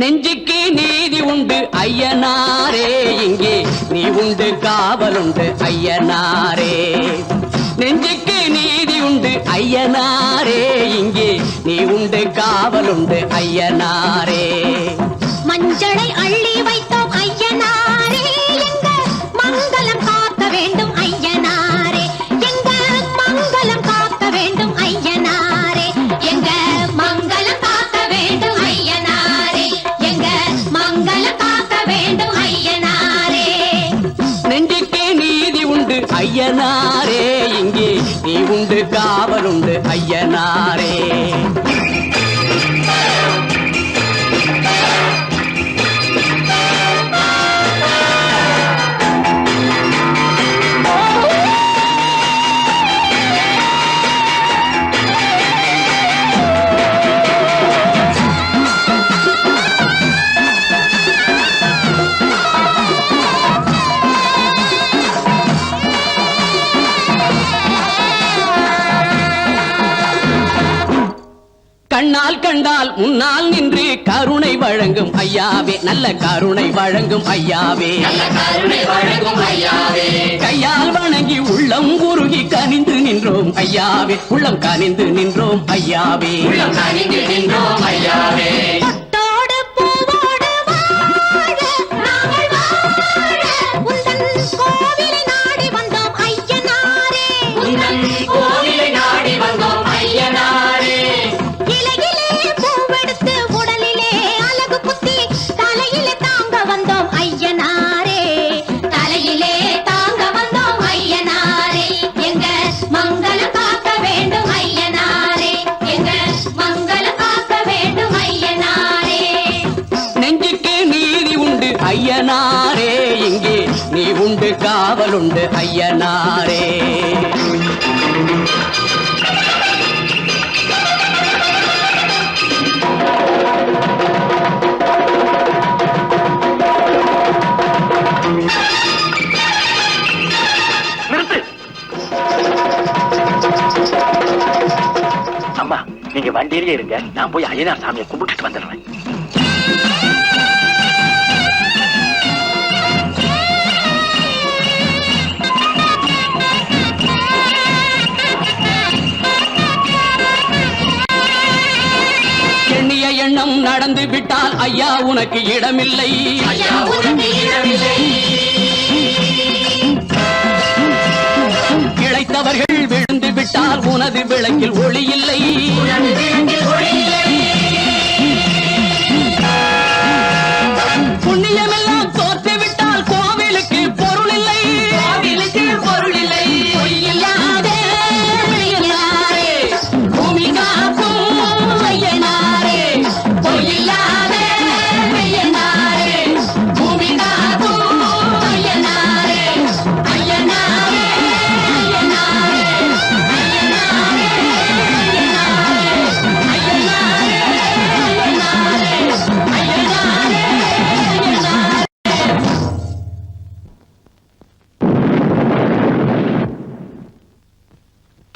நெஞ்சுக்கு நீதி உண்டு ஐயனாரே. இங்கே நீ உண்டு காவலுண்டு ஐயனாரே. நெஞ்சுக்கு நீதி உண்டு ஐயனாரே. இங்கே நீ உண்டு காவலுண்டு ஐயனாரே. ஐயனாரே இங்கே நீ உண்டு காவலுண்டு ஐயனாரே. கண்டால் முன்னால் நின்று கருணை வழங்கும் ஐயாவே. நல்ல கருணை வழங்கும் ஐயாவே. நல்ல கருணை வழங்கும் ஐயாவே. கையால் வணங்கி உள்ளம் உருகி கனிந்து நின்றோம் ஐயாவே. உள்ளம் கனிந்து நின்றோம் ஐயாவே. உள்ளம் கனிந்து நின்றோம் ஐயாவே. உண்டு காவலுண்டு ஐயனாரே. நீங்க வண்டியிலே இருங்க. நான் போய் ஐயனார் சாமியை கும்பிட்டுட்டு வந்துடுறேன். எண்ணம் நடந்து விட்டால் ஐயா உனக்கு இடமில்லை. இழைத்தவர்கள் விழுந்து விட்டால் உனது விளக்கில் ஒளி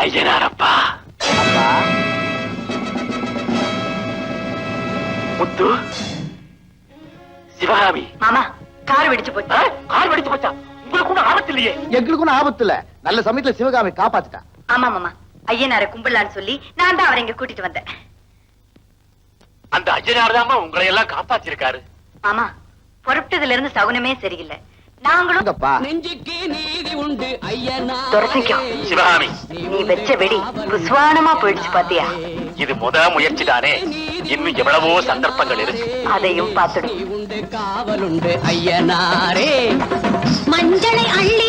ஐயனாரப்பா. அப்பா. முத்து. சிவகாமி. மாமா கார் வெடிச்சு போச்சு. கால் வெடிச்சு போச்சா? உங்களுக்கு ஆபத்து இல்லையே. எங்களுக்கு ஒண்ணும் ஆபத்து இல்ல. நல்ல சமயத்துல சிவகாமி காப்பாத்திட்டா. ஆமா மாமா. ஐயனார கும்பிடலான்னு சொல்லி நான் தான் அவரை இங்க கூட்டிட்டு வந்தேன். அந்த ஐயனார் தாமா உங்களை எல்லாம் காப்பாத்திருக்காரு. மாமா புறப்பட்டதுல இருந்து சகுனமே சரியில்லை. நெஞ்சுக்கு நீதி உண்டு நீ வச்ச வெடி புஸ்வானமா போயிடுச்சு பாத்தியா? இது முத முயற்சி தானே இன்னும் எவ்வளவோ சந்தர்ப்பங்கள் இருக்கு. அதையும் பார்த்துடும் உண்டு காவலுண்டு ஐயனாரே. மஞ்சளை அள்ளி